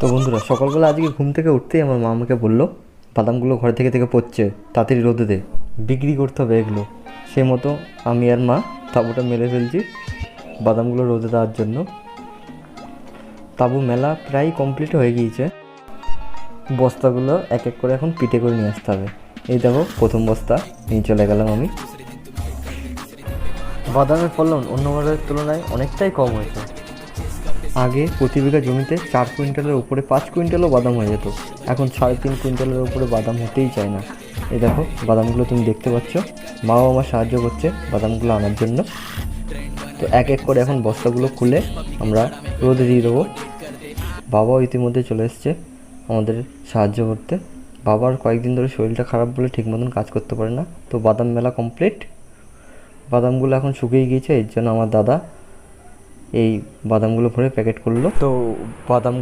তো বন্ধুরা, সকালবেলা আজকে ঘুম থেকে উঠতেই আমার মা আমাকে বলল, বাদামগুলো ঘরে থেকে থেকে পড়ছে তাড়াতাড়ি রোদে দে। বিক্রি করতে হবে এগুলো। সে মতো আমি আর মা তাঁবুটা মেলে ফেলছি বাদামগুলো রোদে দেওয়ার জন্য। তাঁবু মেলা প্রায় কমপ্লিট হয়ে গিয়েছে। বস্তাগুলো এক এক করে এখন পিঠে করে নিয়ে আসতে হবে। এই দেখো, প্রথম বস্তা, নিয়ে চলে গেলাম আমি। বাদামের ফলন অন্য বারের তুলনায় অনেকটাই কম হয়েছে। আগে প্রতি বিঘা জমিতে চার কুইন্টালের উপরে পাঁচ কুইন্টালও বাদাম হয়ে যেত। এখন সাড়ে তিন কুইন্টালের উপরে বাদাম হতেই চায় না। এ দেখো, বাদামগুলো তুমি দেখতে পাচ্ছ। মাও আমার সাহায্য করছে বাদামগুলো আনার জন্য। তো এক এক করে এখন বস্তাগুলো খুলে আমরা রোদে দিয়ে দেবো। বাবাও ইতিমধ্যে চলে এসছে আমাদের সাহায্য করতে। বাবার কয়েকদিন ধরে শরীরটা খারাপ বলে ঠিক মতন কাজ করতে পারে না। তো বাদাম মেলা কমপ্লিট বাদামগুলো এখন শুকিয়ে গিয়েছে, এর জন্য আমার দাদা এই বাদামগুলো ভরে প্যাকেট করল। তো বাদামগুলো